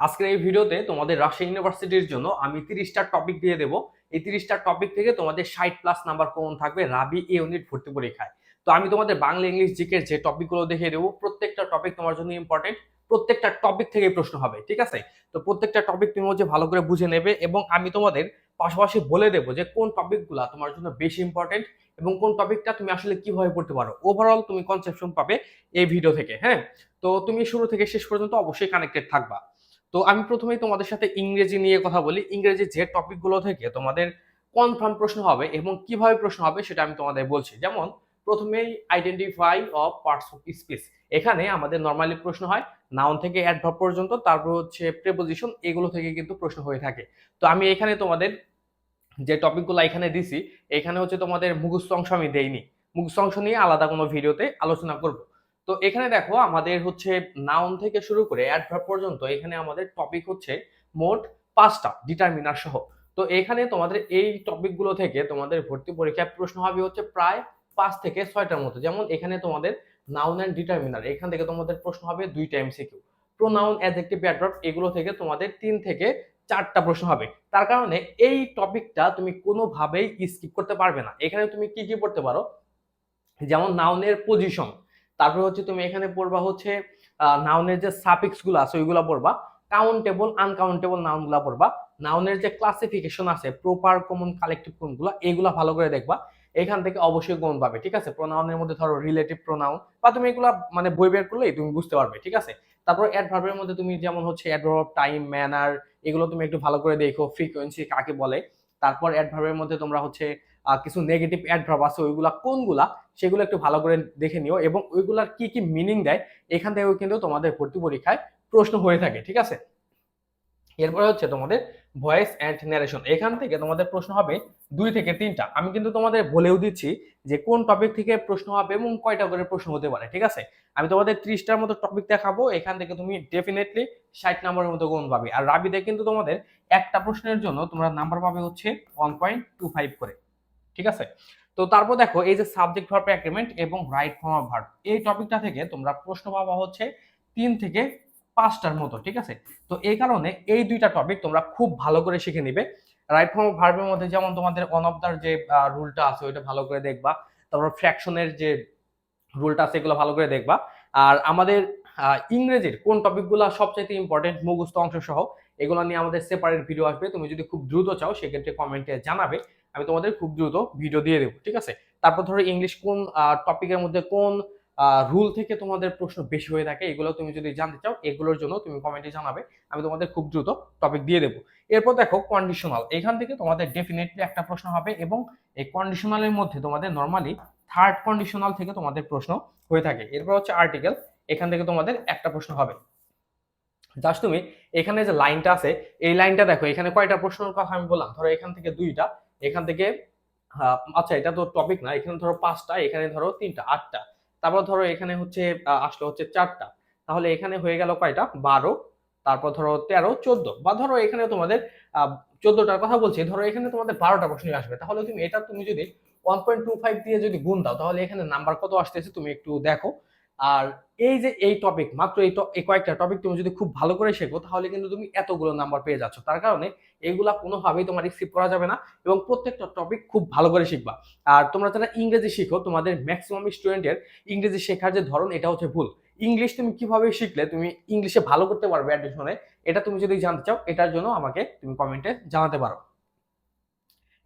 আজকের এই ভিডিওতে তোমাদের রাজশাহী ইউনিভার্সিটির জন্য আমি তিরিশটা টপিক দিয়ে দেবো। এই তিরিশটা টপিক থেকে তোমাদের ষাট প্লাস নাম্বার কমন থাকবে রাবি এ ইউনিট ভর্তি পরীক্ষায়। তো আমি তোমাদের বাংলা, ইংলিশ জিকের যে টপিকগুলো দেখিয়ে দেবো, প্রত্যেকটা টপিক তোমার জন্য ইম্পর্টেন্ট প্রত্যেকটা টপিক থেকে প্রশ্ন হবে, ঠিক আছে? তো প্রত্যেকটা টপিক তুমি হচ্ছে ভালো করে বুঝে নেবে এবং আমি তোমাদের পাশাপাশি বলে দেবো যে কোন টপিকগুলো তোমার জন্য বেশি ইম্পর্টেন্ট এবং কোন টপিকটা তুমি আসলে কীভাবে পড়তে পারো। ওভারঅল তুমি কনসেপশন পাবে এই ভিডিও থেকে হ্যাঁ? তো তুমি শুরু থেকে শেষ পর্যন্ত অবশ্যই কানেক্টেড থাকবা। তো আমি প্রথমেই তোমাদের সাথে ইংরেজি নিয়ে কথা বলি। ইংরেজি যে টপিকগুলো থেকে তোমাদের কনফার্ম প্রশ্ন হবে এবং কীভাবে প্রশ্ন হবে সেটা আমি তোমাদের বলছি। যেমন, প্রথমেই identify of parts of speech এখানে আমাদের নর্মালি প্রশ্ন হয় নাউন থেকে অ্যাডভার্ব পর্যন্ত, তারপর হচ্ছে প্রেপোজিশন এগুলো থেকে কিন্তু প্রশ্ন হয়ে থাকে। তো আমি এখানে তোমাদের যে টপিকগুলো এখানে দিছি, এখানে হচ্ছে তোমাদের মুখস্থ অংশ আমি দেইনি। মুখস্থ অংশ নিয়ে আলাদা কোনো ভিডিওতে আলোচনা করব। তো এখানে দেখো আমাদের হচ্ছে নাউন থেকে শুরু করে অ্যাডভার্ব পর্যন্ত এখানে আমাদের টপিক হচ্ছে মোট পাঁচটা ডিটারমিনার সহ। তো এখানে তোমাদের এই টপিকগুলো থেকে তোমাদের ভর্তি পরীক্ষায় প্রশ্ন হবে হচ্ছে প্রায় পাঁচ থেকে ছয়টার মতো যেমন এখানে তোমাদের নাউন অ্যান্ড ডিটারমিনার এখান থেকে তোমাদের প্রশ্ন হবে দুইটা এমসিকিউ প্রোনাউন অ্যাডজেক্টিভ অ্যাডভার্ব এগুলো থেকে তোমাদের তিন থেকে চারটা প্রশ্ন হবে। তার কারণে এই টপিকটা তুমি কোনোভাবেই স্কিপ করতে পারবে না। এখানে তুমি কি কি পড়তে পারো? যেমন নাউনের পজিশন তারপর হচ্ছে তুমি এখানে পড়বা হচ্ছে নাউনের যে সাফিক্সগুলো আছে, ওইগুলো পড়বা। কাউন্টেবল আনকাউন্টেবল নাউনগুলা পড়বা। নাউনের যে ক্লাসিফিকেশন আছে প্রপার কমন কালেকটিভ কোনগুলো, এগুলা ভালো করে দেখবা। এখান থেকে অবশ্যই গুণ পাবে, ঠিক আছে? প্রোনাউনের মধ্যে ধরো রিলেটিভ প্রোনাউন বা তুমি এগুলা মানে বই বের করলেই তুমি বুঝতে পারবে, ঠিক আছে? তারপর অ্যাডভার্বের মধ্যে তুমি যেমন হচ্ছে অ্যাডভার্ব টাইম ম্যানার এগুলো তুমি একটু ভালো করে দেখো ফ্রিকোয়েন্সি কাকে বলে। তারপর অ্যাডভার্বের মধ্যে তোমরা হচ্ছে কিছু নেগেটিভ অ্যাডভার্ব আছে, ওইগুলা কোনগুলা, সেগুলো একটু ভালো করে দেখে নিও এবং ওইগুলার কি কি মিনিং দেয়, এখান থেকেও কিন্তু তোমাদের ভর্তি পরীক্ষায় প্রশ্ন হয়ে থাকে, ঠিক আছে? এরপরে হচ্ছে তোমাদের ভয়েস অ্যান্ড ন্যারেশন এখান থেকে তোমাদের প্রশ্ন হবে দুই থেকে তিনটা। আমি কিন্তু তোমাদের বলেও দিচ্ছি যে কোন টপিক থেকে প্রশ্ন হবে এবং কয়টা করে প্রশ্ন হতে পারে, ঠিক আছে? আমি তোমাদের ত্রিশটার মতো টপিক দেখাবো, এখান থেকে তুমি ডেফিনেটলি ষাট নাম্বারের মতো গুণ পাবে। আর রাবিতে কিন্তু তোমাদের একটা প্রশ্নের জন্য তোমরা নাম্বার পাবে হচ্ছে ওয়ান পয়েন্ট টু ফাইভ করে, ঠিক আছে? তো তারপর দেখো, এই যে সাবজেক্ট ভার্ব অ্যাগ্রিমেন্ট এবং রাইট ফর্ম অফ ভার্ব এই টপিকটা থেকে তোমরা প্রশ্ন পাবা হচ্ছে তিন থেকে পাঁচটার মতো, ঠিক আছে? তো এই কারণে এই দুইটা টপিক তোমরা খুব ভালো করে শিখে নিবে। রাইট ফর্ম ভার্বের মধ্যে যেমন তোমাদের অন অফ দার যে রুলটা আছে ওইটা ভালো করে দেখবা। তারপর ফ্র্যাকশনের যে রুলটা আছে এগুলো ভালো করে দেখবা। আর আমাদের ইংরেজির কোন টপিকগুলো সবচাইতে ইম্পর্টেন্ট মুখস্থ অংশ সহ, এগুলো নিয়ে আমাদের সেপারেট ভিডিও আসবে। তুমি যদি খুব দ্রুত চাও, সেক্ষেত্রে কমেন্টে জানাবে। আমি তোমাদের খুব দ্রুত ভিডিও দিয়ে দেবো, ঠিক আছে? তারপর ধরো ইংলিশ কোন টপিকের মধ্যে কোন রুল থেকে তোমাদের প্রশ্ন বেশি হয়ে থাকে, এগুলো তুমি যদি জানতে চাও, এগুলোর জন্য তুমি কমেন্টে জানাবে, আমি তোমাদের খুব দ্রুত টপিক দিয়ে দেবো। এরপর দেখো কন্ডিশনাল এখান থেকে তোমাদের ডেফিনেটলি একটা প্রশ্ন হবে এবং এই কন্ডিশনালের মধ্যে তোমাদের নর্মালি থার্ড কন্ডিশনাল থেকে তোমাদের প্রশ্ন হয়ে থাকে। এরপর হচ্ছে আর্টিকেল এখান থেকে তোমাদের একটা প্রশ্ন হবে। জাস্ট তুমি এখানে যে লাইনটা আছে, এই লাইনটা দেখো, এখানে কয়টা প্রশ্নের কথা আমি বললাম, ধরো এখান থেকে দুইটা, এখান থেকে আচ্ছা এটা তো টপিক না, এখানে ধরো পাঁচটা, এখানে ধরো তিনটা, আটটা। তারপর ধরো এখানে হচ্ছে আসলো হচ্ছে চারটা। তাহলে এখানে হয়ে গেল কয়টা? বারো। তারপর ধরো তেরো, চোদ্দ। বা ধরো এখানে তোমাদের চোদ্দটার কথা বলছি, ধরো এখানে তোমাদের বারোটা প্রশ্ন আসবে। তাহলে তুমি এটা তুমি যদি ওয়ান পয়েন্ট টু ফাইভ দিয়ে যদি গুণ দাও, তাহলে এখানে নাম্বার কত আসতেছে তুমি একটু দেখো। আর এই যে এই টপিক মাত্র এই কয়েকটা টপিক তুমি যদি খুব ভালো করে শেখো, তাহলে কিন্তু তুমি এতগুলো নাম্বার পেয়ে যাচ্ছ। তার কারণে এগুলা কোনোভাবেই তোমার রিসিভ করা যাবে না এবং প্রত্যেকটা টপিক খুব ভালো করে শিখবা। আর তোমরা যারা ইংরেজি শিখো, তোমাদের ম্যাক্সিমাম স্টুডেন্টের ইংরেজি শেখার যে ধরন, এটা হচ্ছে ভুল। ইংলিশ তুমি কীভাবে শিখলে, তুমি ইংলিশে ভালো করতে পারবে অ্যাডমিশনে এটা তুমি যদি জানতে চাও, এটার জন্য আমাকে তুমি কমেন্টে জানাতে পারো।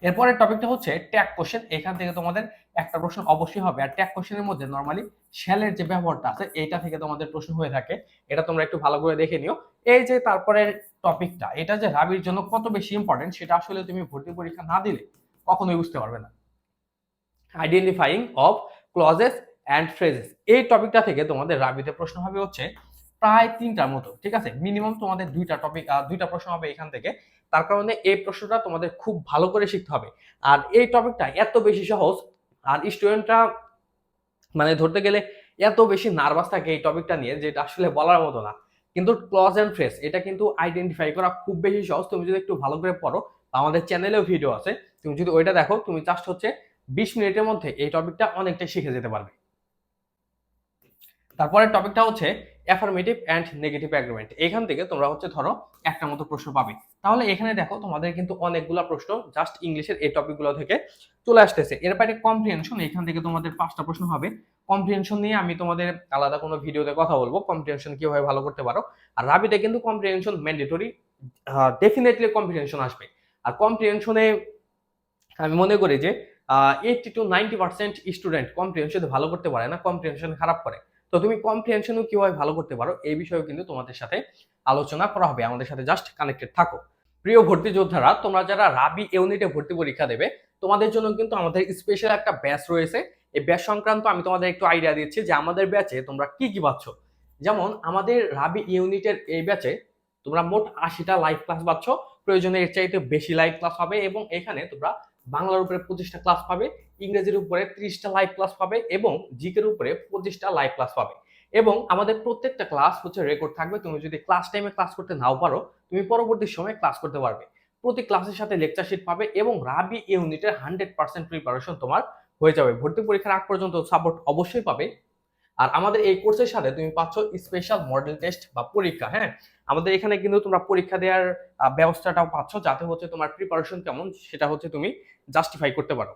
এরপরের টপিকটা হচ্ছে ট্যাগ কোশ্চেন। এখান থেকে তোমাদের একটা প্রশ্ন অবশ্যই হবে। আর ট্যাগ কোশ্চেনের মধ্যে নর্মালি শ্যালের যে ব্যবহারটা আছে এইটা থেকে তোমাদের প্রশ্ন হয়ে থাকে। এটা তোমরা একটু ভালো করে দেখে নিও। এই যে তারপরের টপিকটা, এটা যে রাবির জন্য কত বেশি ইম্পর্টেন্ট সেটা আসলে তুমি ভর্তি পরীক্ষা না দিলে কখনোই বুঝতে পারবে না। Identifying of clauses and phrases এই টপিকটা থেকে তোমাদের রাবিতে প্রশ্ন হবে হচ্ছে প্রায় তিনটার মতো, ঠিক আছে? মিনিমাম তোমাদের দুইটা টপিক দুইটা প্রশ্ন হবে এখান থেকে। তার কারণে এই প্রশ্নটা তোমাদের খুব ভালো করে শিখতে হবে। আর এই টপিকটা এত বেশি সহজ, আর স্টুডেন্টরা মানে ধরতে গেলে এত বেশি নার্ভাস থাকে এই টপিকটা নিয়ে, যেটা আসলে বলার মতো না। কিন্তু ক্লজ অ্যান্ড ফ্রেস এটা কিন্তু আইডেন্টিফাই করা খুব বেশি সহজ। তুমি যদি একটু ভালো করে পড়ো আমাদের চ্যানেলেও ভিডিও আছে। তুমি যদি ওইটা দেখো, তুমি জাস্ট হচ্ছে বিশ মিনিটের মধ্যে এই টপিকটা অনেকটা শিখে যেতে পারবে। তারপরে টপিকটা হচ্ছে অ্যাফার্মেটিভ অ্যান্ড নেগেটিভ অ্যাগ্রিমেন্ট এখান থেকে তোমরা হচ্ছে ধরো একটা মতো প্রশ্ন পাবে। তাহলে এখানে দেখো তোমাদের কিন্তু অনেকগুলো প্রশ্ন জাস্ট ইংলিশের এই টপিকগুলো থেকে চলে আসতেছে। এর বাইরে কম্প্রিহেনশন এখান থেকে তোমাদের পাঁচটা প্রশ্ন হবে। কম্প্রিহেনশন নিয়ে আমি তোমাদের আলাদা কোনো ভিডিওতে কথা বলব। কম্প্রিহেনশন কীভাবে ভালো করতে পারো। আর রাবিতে কিন্তু কম্প্রিহেনশন ম্যান্ডেটরি ডেফিনেটলি কম্প্রিহেনশন আসবে। আর কম্প্রিহেনশনে আমি মনে করি যে eighty to ninety percent student comprehension ভালো করতে পারে না। কম্প্রিহেনশন খারাপ করে। তো তুমি কম্প্রিহেনশনও কীভাবে ভালো করতে পারো এই বিষয়েও কিন্তু তোমাদের সাথে আলোচনা করা হবে। আমাদের সাথে জাস্ট কানেক্টেড থাকো। প্রিয় ভর্তি যোদ্ধারা, তোমরা যারা রাবি ইউনিটে ভর্তি পরীক্ষা দেবে, তোমাদের জন্য কিন্তু আমাদের স্পেশাল একটা ব্যাচ রয়েছে। এই ব্যাচ সংক্রান্ত আমি তোমাদের একটু আইডিয়া দিচ্ছি যে আমাদের ব্যাচে তোমরা কি কি পাচ্ছ। যেমন আমাদের রাবি ইউনিটের এই ব্যাচে তোমরা মোট আশিটা লাইভ ক্লাস পাচ্ছ। প্রয়োজনে এর চাইতে বেশি লাইভ ক্লাস হবে এবং এখানে তোমরা বাংলার উপরে পঁচিশটা ক্লাস পাবে, ইংরেজির উপরে ত্রিশটা লাইভ ক্লাস পাবে এবং জিকের উপরে পঁচিশটা লাইভ ক্লাস পাবে। এবং আমাদের প্রত্যেকটা ক্লাস হচ্ছে রেকর্ড থাকবে, তুমি যদি ক্লাস টাইমে ক্লাস করতে নাও পারো, তুমি পরবর্তী সময়ে ক্লাস করতে পারবে। প্রতি ক্লাসের সাথে লেকচার শিট পাবে এবং রাবি ইউনিটের হান্ড্রেড পার্সেন্ট প্রিপারেশন তোমার হয়ে যাবে। ভর্তি পরীক্ষার আগ পর্যন্ত সাপোর্ট অবশ্যই পাবে। আর আমাদের এই কোর্সের সাথে তুমি পাচ্ছ স্পেশাল মডেল টেস্ট বা পরীক্ষা হ্যাঁ? আমাদের এখানে কিন্তু তোমরা পরীক্ষা দেওয়ার ব্যবস্থাটাও পাচ্ছ যাতে হচ্ছে তোমার প্রিপারেশন কেমন সেটা হচ্ছে তুমি জাস্টিফাই করতে পারো।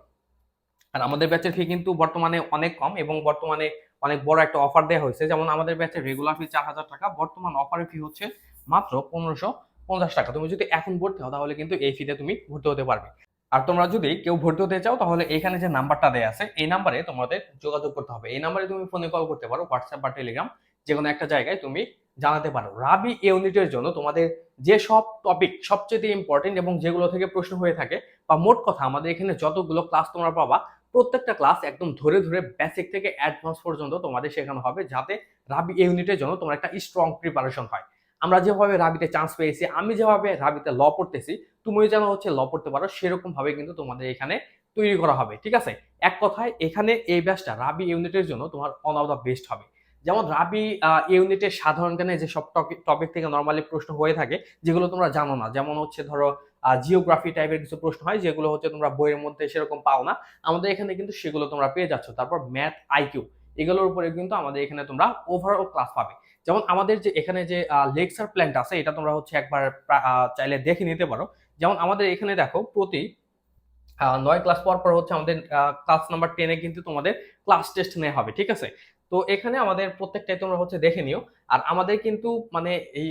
আর আমাদের ব্যাচের ফি কিন্তু বর্তমানে অনেক কম এবং বর্তমানে অনেক বড় একটা অফার দেওয়া হয়েছে। যেমন আমাদের ব্যাচের রেগুলার ফি চার হাজার টাকা, বর্তমান অফারের ফি হচ্ছে মাত্র পনেরোশো পঞ্চাশ টাকা। তুমি যদি এখন ভর্তি হও তাহলে কিন্তু এই ফিতে তুমি ভর্তি হতে পারবে। আর তোমরা যদি কেউ ভর্তি হতে চাও, তাহলে এখানে যে নাম্বারটা দেওয়া আছে, এই নাম্বারে তোমাদের যোগাযোগ করতে হবে। এই নাম্বারে তুমি ফোনে কল করতে পারো হোয়াটসঅ্যাপ বা টেলিগ্রাম যে কোনো একটা জায়গায় তুমি জানাতে পারো। রাবি ইউনিটের জন্য তোমাদের যে সব টপিক সবচেয়ে ইম্পর্টেন্ট এবং যেগুলো থেকে প্রশ্ন হয়ে থাকে, বা মোট কথা, আমাদের এখানে যতগুলো ক্লাস তোমরা পাবা, প্রত্যেকটা ক্লাস একদম ধরে ধরে বেসিক থেকে অ্যাডভান্স পর্যন্ত তোমাদের শেখানো হবে, যাতে রাবি ইউনিটের জন্য তোমার একটা স্ট্রং প্রিপারেশন হয়। আমরা যেভাবে রাবিতে চান্স পেয়েছি, আমি যেভাবে রাবিতে ল পড়তেছি, তুমি যেন হচ্ছে ল পড়তে পারো সেরকম ভাবে কিন্তু তোমাদের এখানে তৈরি করা হবে, ঠিক আছে? এক কথায় এখানে এই ব্যাচটা রাবি ইউনিটের জন্য তোমার অন অফ দ্য বেস্ট হবে। যেমন রাবি ইউনিটের সাধারণ জ্ঞানে যে সব টপিক থেকে নর্মালি প্রশ্ন হয়ে থাকে, যেগুলো তোমরা জানো না, যেমন হচ্ছে ধরো জিওগ্রাফি টাইপের কিছু প্রশ্ন হয়, যেগুলো হচ্ছে তোমরা বইয়ের মধ্যে সেরকম পাও না, আমাদের এখানে কিন্তু সেগুলো তোমরা পেয়ে যাচ্ছ। তারপর ম্যাথ আইকিউ এগুলোর উপরে কিন্তু আমাদের এখানে তোমরা ওভারঅল ক্লাস পাবে। যেমন আমাদের যে এখানে যে লেকচার প্ল্যানটা আছে, এটা তোমরা হচ্ছে একবার চাইলে দেখে নিতে পারো। যেমন আমাদের এখানে দেখো প্রতি নয় ক্লাস পর পর হচ্ছে আমাদের ক্লাস নাম্বার টেনে কিন্তু তোমাদের ক্লাস টেস্ট নেওয়া হবে, ঠিক আছে? তো এখানে আমাদের প্রত্যেকটাই তোমরা হচ্ছে দেখে নিও। আর আমাদের কিন্তু মানে এই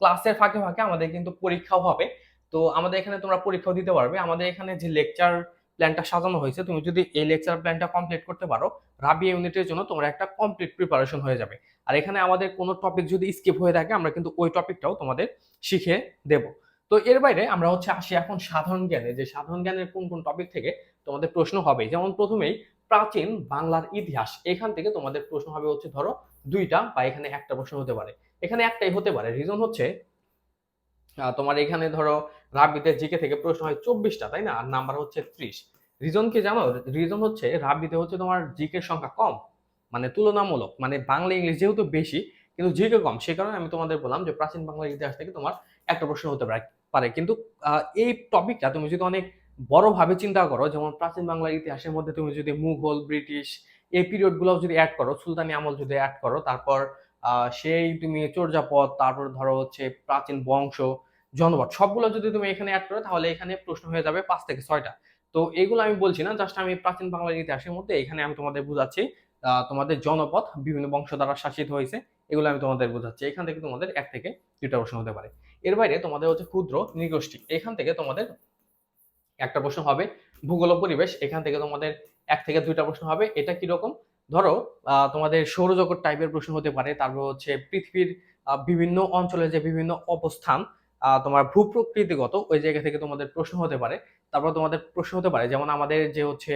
ক্লাসের ফাঁকে ফাঁকে আমাদের কিন্তু পরীক্ষাও হবে। তো আমাদের এখানে তোমরা পরীক্ষাও দিতে পারবে। আমাদের এখানে যে লেকচার প্ল্যানটা সাজানো হয়েছে, তুমি যদি এই লেকচার প্ল্যানটা কমপ্লিট করতে পারো, রাবি ইউনিটের জন্য তোমার একটা কমপ্লিট প্রিপারেশন হয়ে যাবে। আর এখানে আমাদের কোনো টপিক যদি স্কিপ হয়ে থাকে, আমরা কিন্তু ওই টপিকটাও তোমাদের শিখে দেব। তো এর বাইরে আমরা হচ্ছে আসি এখন সাধারণ জ্ঞানে, যে সাধারণ জ্ঞানের কোন কোন টপিক থেকে তোমাদের প্রশ্ন হবে। যেমন প্রথমেই প্রাচীন বাংলার ইতিহাস, এখান থেকে তোমাদের প্রশ্ন হবে হচ্ছে ধরো দুইটা বা এখানে একটা প্রশ্ন হতে পারে। এখানে একটাই হতে পারে রিজন হচ্ছে তোমার এখানে ধরো রাবিতে জিকে থেকে প্রশ্ন হয় চব্বিশটা, তাই না? আর নাম্বার হচ্ছে ত্রিশ। রিজন কি জানো? রিজন হচ্ছে রাবিতে হচ্ছে তোমার জিকের সংখ্যা কম মানে তুলনামূলক মানে বাংলা ইংলিশ যেহেতু বেশি, কিন্তু জিকে কম সে কারণে আমি তোমাদের বললাম যে প্রাচীন বাংলার ইতিহাস থেকে তোমার একটা প্রশ্ন হতে পারে কিন্তু এই টপিকটা তুমি যদি অনেক বড়ভাবে চিন্তা করো, যেমন প্রাচীন বাংলার ইতিহাসের মধ্যে তুমি যদি মুঘল, ব্রিটিশ, এই পিরিয়ডগুলো যদি অ্যাড করো, সুলতানি আমল যদি অ্যাড করো, তারপর সেই তুমি চর্যাপদ তারপর ধরো হচ্ছে প্রাচীন বংশ জনপদ সবগুলো যদি তুমি এখানে অ্যাড করো, তাহলে এখানে প্রশ্ন হয়ে যাবে পাঁচ থেকে ছয়টা। তো এইগুলো আমি বলছি না জাস্ট আমি প্রাচীন বাংলার ইতিহাসের মধ্যে এখানে আমি তোমাদের বুঝাচ্ছি তোমাদের জনপথ বিভিন্ন বংশ দ্বারা শাসিত হয়েছে, এগুলো আমি তোমাদের বোঝাচ্ছি। এখান থেকে তোমাদের এক থেকে দুটা প্রশ্ন হতে পারে। এর বাইরে তোমাদের হচ্ছে ক্ষুদ্র নৃগোষ্ঠী। এখান থেকে তোমাদের একটা প্রশ্ন হবে, ভূগোল পরিবেশ। এখান থেকে তোমাদের এক থেকে দুইটা প্রশ্ন হবে, এটা কীরকম ধরো তোমাদের সৌরজগৎ টাইপের প্রশ্ন হতে পারে। তারপর হচ্ছে পৃথিবীর বিভিন্ন অঞ্চলে যে বিভিন্ন অবস্থান তোমার ভূপ্রকৃতিগত ওই জায়গা থেকে তোমাদের প্রশ্ন হতে পারে। তারপর তোমাদের প্রশ্ন হতে পারে, যেমন আমাদের যে হচ্ছে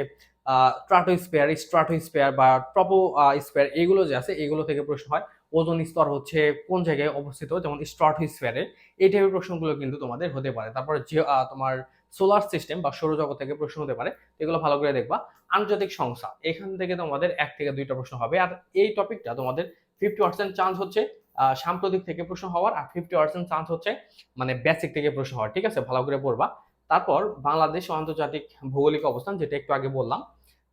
ট্রাটো স্পেয়ার স্ট্রাটো স্পেয়ার বা ট্রপো স্পেয়ার এগুলো যে আছে, এগুলো থেকে প্রশ্ন হয়। ওজন স্তর হচ্ছে কোন জায়গায় অবস্থিত, যেমন স্ট্রাটো স্পেয়ারে এই টাইপের প্রশ্নগুলো কিন্তু তোমাদের হতে পারে। তারপর যে তোমার সোলার সিস্টেম বা সৌরজগৎ থেকে প্রশ্ন হতে পারে এগুলো ভালো করে দেখবা। আন্তর্জাতিক সংস্থা, এখান থেকে তোমাদের এক থেকে দুইটা প্রশ্ন হবে। আর এই টপিকটা তোমাদের ফিফটি পার্সেন্ট চান্স হচ্ছে সাম্প্রতিক থেকে প্রশ্ন হওয়ার আর ফিফটি পার্সেন্ট চান্স হচ্ছে মানে বেসিক থেকে প্রশ্ন হওয়ার, ঠিক আছে? ভালো করে পড়বা। তারপর বাংলাদেশ ও আন্তর্জাতিক ভৌগোলিক অবস্থান, যেটা একটু আগে বললাম।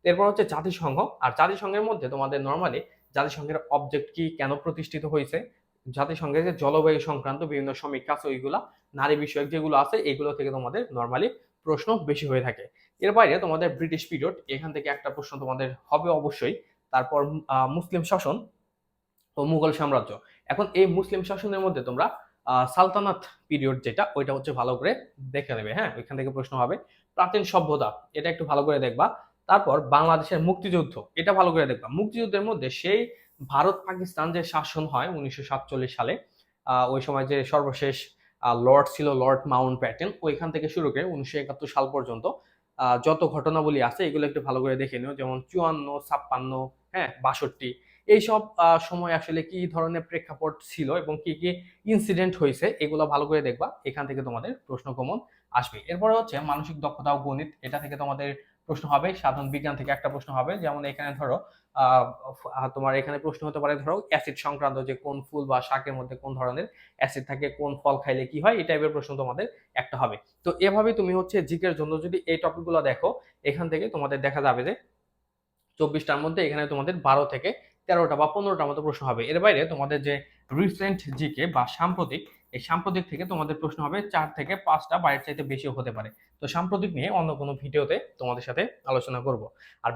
এরপর হচ্ছে জাতিসংঘ। আর জাতিসংঘের মধ্যে তোমাদের নর্মালি জাতিসংঘের অবজেক্ট কি, কেন প্রতিষ্ঠিত হয়েছে? জাতিসংঘের যে জলবায়ু সংক্রান্ত বিভিন্ন সমীক্ষা আছে, ওইগুলা, নারী বিষয়ক যেগুলো আছে, এগুলো থেকে তোমাদের নর্মালি প্রশ্ন বেশি হয়ে থাকে। এর বাইরে তোমাদের ব্রিটিশ পিরিয়ড এখান থেকে একটা প্রশ্ন তোমাদের হবে অবশ্যই। তারপর মুসলিম শাসন ও মুঘল সাম্রাজ্য। এখন এই মুসলিম শাসনের মধ্যে তোমরা সালতানাত পিরিয়ড যেটা, ওইটা হচ্ছে ভালো করে দেখে নেবে হ্যাঁ? ওইখান থেকে প্রশ্ন হবে। প্রাচীন সভ্যতা, এটা একটু ভালো করে দেখবা। তারপর বাংলাদেশের মুক্তিযুদ্ধ, এটা ভালো করে দেখবা। মুক্তিযুদ্ধের মধ্যে সেই ভারত পাকিস্তান যে শাসন হয় উনিশশো সাতচল্লিশ সালে ওই সময় যে সর্বশেষ লর্ড ছিল লর্ড মাউন্ট প্যাটেন, ওইখান থেকে শুরু করে উনিশশো একাত্তর সাল পর্যন্ত যত ঘটনাবলী আছে, এগুলো একটু ভালো করে দেখে নিও। যেমন চুয়ান্ন, ছাপ্পান্ন হ্যাঁ? বাষট্টি এইসব আহ, সময় আসলে কি ধরনের প্রেক্ষাপট ছিল এবং কি কি ইনসিডেন্ট হয়েছে এগুলো ভালো করে দেখবা। এখান থেকে তোমাদের প্রশ্ন কমন আসবে। এরপরে হচ্ছে মানসিক দক্ষতা ও গণিত। এটা থেকে তোমাদের প্রশ্ন হবে সাধারণ বিজ্ঞান থেকে একটা প্রশ্ন হবে। যেমন এখানে ধরো তোমার এখানে প্রশ্ন হতে পারে ধরো অ্যাসিড সংক্রান্ত যে কোন ফুল বা শাকের মধ্যে কোন ধরনের অ্যাসিড থাকে কোন ফল খাইলে কি হয় এই টাইপের প্রশ্ন তোমাদের একটা হবে। তো এভাবে তুমি হচ্ছে জিকের জন্য যদি এই টপিকগুলো দেখো এখান থেকে তোমাদের দেখা যাবে যে চব্বিশটার মধ্যে এখানে তোমাদের বারো থেকে তেরোটা বা পনেরোটা মতো প্রশ্ন হবে। এর বাইরে তোমাদের যে রিসেন্ট জিকে বা সাম্প্রতিক, এই সাম্প্রতিক থেকে তোমাদের প্রশ্ন হবে চার থেকে পাঁচটা বাইরের চাইতে বেশিও হতে পারে। তো সাম্প্রতিক নিয়ে অন্য কোনো ভিডিওতে তোমাদের সাথে আলোচনা করব। আর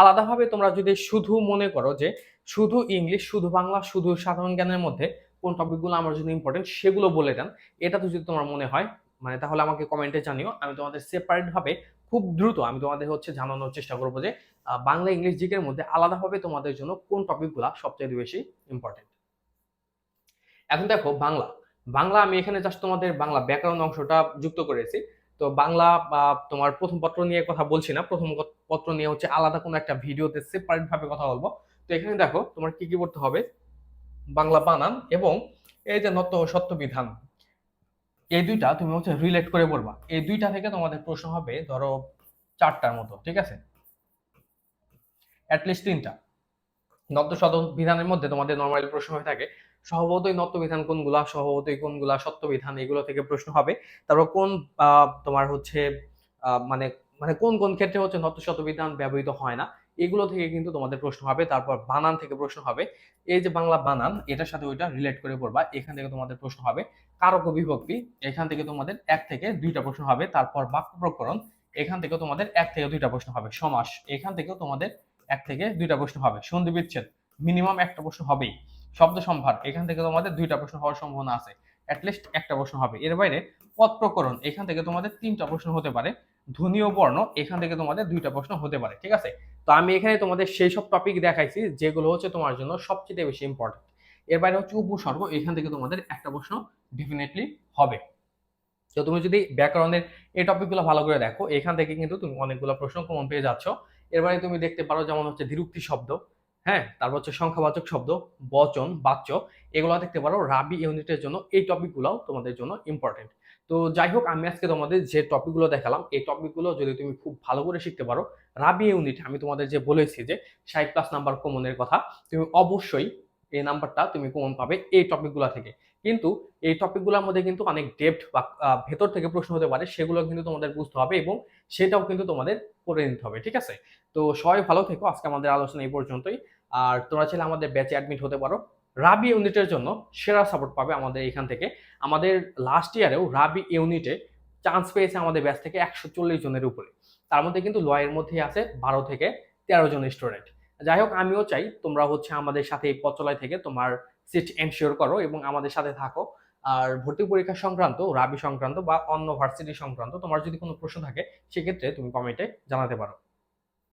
আলাদাভাবে তোমরা যদি শুধু মনে করো যে শুধু ইংলিশ, শুধু বাংলা, শুধু সাধারণ জ্ঞানের মধ্যে কোন টপিকগুলো আমার জন্য ইম্পর্টেন্ট সেগুলো বলে দেন এটা তো যদি তোমার মনে হয় মানে তাহলে আমাকে কমেন্টে জানিও, আমি তোমাদের সেপারেট ভাবে খুব দ্রুত আমি তোমাদের হচ্ছে জানানোর চেষ্টা করব যে বাংলা, ইংলিশ জিকের মধ্যে আলাদাভাবে তোমাদের জন্য কোন টপিকগুলো সবচেয়ে বেশি ইম্পর্টেন্ট এখন দেখো বাংলা। বাংলা আমি এখানে জাস্ট তোমাদের বাংলা ব্যাকরণ অংশটা যুক্ত করেছি। তো বাংলা তোমার প্রথম পত্র নিয়ে কথা বলছি না। প্রথম পত্র নিয়ে হচ্ছে আলাদা কোনো একটা ভিডিওতে সেপারেট ভাবে কথা বলব। তো এখানে দেখো তোমার কি কি করতে হবে? বাংলা বানান এবং এই যে নত সত্য বিধান এই দুইটা তুমি হচ্ছে রিলেট করে পড়বা এই দুইটা থেকে তোমাদের প্রশ্ন হবে ধরো চারটার মতো, ঠিক আছে? অ্যাটলিস্ট তিনটা। নত্য শত বিধানের মধ্যে তোমাদের নর্মালি প্রশ্ন হয়ে থাকে, স্বভাবতই নত্য বিধান কোনগুলা, স্বভাবতই কোনগুলা, সত্য বিধান, এগুলো থেকে প্রশ্ন হবে। তারপর কোন তোমার হচ্ছে মানে মানে কোন কোন ক্ষেত্রে হচ্ছে নত্য শত বিধান ব্যবহৃত হয় না? এগুলো থেকে কিন্তু তোমাদের প্রশ্ন হবে, তারপর বানান থেকে প্রশ্ন হবে। এই যে বাংলা বানান, এটার সাথে ওইটা রিলেট করে পড়বা, এখান থেকে তোমাদের প্রশ্ন হবে কারক বিভক্তি এখান থেকে তোমাদের এক থেকে দুইটা প্রশ্ন হবে, তারপর বাক্য প্রকরণ, এখান থেকে তোমাদের এক থেকে দুইটা প্রশ্ন হবে, সমাস, এখান থেকেও তোমাদের এক থেকে দুইটা প্রশ্ন হবে, সন্ধি বিচ্ছেদ মিনিমাম একটা প্রশ্ন হবেই, শব্দ সম্ভার, এখান থেকে তোমাদের দুইটা প্রশ্ন হওয়ার সম্ভাবনা আছে অ্যাটলিস্ট একটা প্রশ্ন হবে। এর বাইরে পদ প্রকরণ এখান থেকে তোমাদের তিনটা প্রশ্ন হতে পারে। ধ্বনি ও বর্ণ, এখান থেকে তোমাদের দুইটা প্রশ্ন হতে পারে, ঠিক আছে? তো আমি এখানে তোমাদের সেই সব টপিক দেখাইছি, যেগুলো হচ্ছে তোমার জন্য সবচেয়ে বেশি ইম্পর্টেন্ট এর বাইরে হচ্ছে উপসর্গ, এখান থেকে তোমাদের একটা প্রশ্ন ডেফিনেটলি হবে। তো তুমি যদি ব্যাকরণের এই টপিকগুলো ভালো করে দেখো, এখান থেকে কিন্তু তুমি অনেকগুলো প্রশ্ন কমন পেয়ে যাচ্ছ। এরপরে তুমি দেখতে পারো যেমন হচ্ছে ধীরুক্তি শব্দ হ্যাঁ তারপর হচ্ছে সংখ্যাবাচক শব্দ, বচন, বাচ্য এগুলো দেখতে পারো। রাবি ইউনিটের জন্য এই টপিকগুলোও তোমাদের জন্য ইম্পর্টেন্ট তো যাই হোক, আমি আজকে তোমাদের যে টপিকগুলো দেখালাম, এই টপিকগুলো যদি তুমি খুব ভালো করে শিখতে পারো, রাবি ইউনিট আমি তোমাদের যে বলেছি যে ষাট প্লাস নাম্বার কমনের কথা, তুমি অবশ্যই এই নাম্বারটা তুমি কমন পাবে এই টপিকগুলো থেকে। কিন্তু এই টপিকগুলোর মধ্যে কিন্তু অনেক ডেপথ বা ভেতর থেকে প্রশ্ন হতে পারে, সেগুলো কিন্তু তোমাদের বুঝতে হবে এবং সেটাও কিন্তু তোমাদের করে নিতে হবে, ঠিক আছে? তো সবাই ভালো থেকো, আজকে আমাদের আলোচনা এই পর্যন্তই। আর তোমরা চাইলে আমাদের ব্যাচে অ্যাডমিট হতে পারো। রাবি ইউনিটের জন্য সেরা সাপোর্ট পাবে আমাদের এখান থেকে। আমাদের লাস্ট ইয়ারেও রাবি ইউনিটে চান্স পেয়েছে আমাদের ব্যাচ থেকে একশো চল্লিশ জনের উপরে। তার মধ্যে কিন্তু লয়ের মধ্যেই আছে বারো থেকে তেরো জন স্টুডেন্ট যাই হোক, আমিও চাই তোমরা হচ্ছে আমাদের সাথে এই পচলায় থেকে তোমার সিট এনশিওর করো এবং আমাদের সাথে থাকো। আর ভর্তি পরীক্ষা সংক্রান্ত, রাবি সংক্রান্ত বা অন্য ভার্সিটি সংক্রান্ত তোমার যদি কোনো প্রশ্ন থাকে, সেক্ষেত্রে তুমি কমেন্টে জানাতে পারো।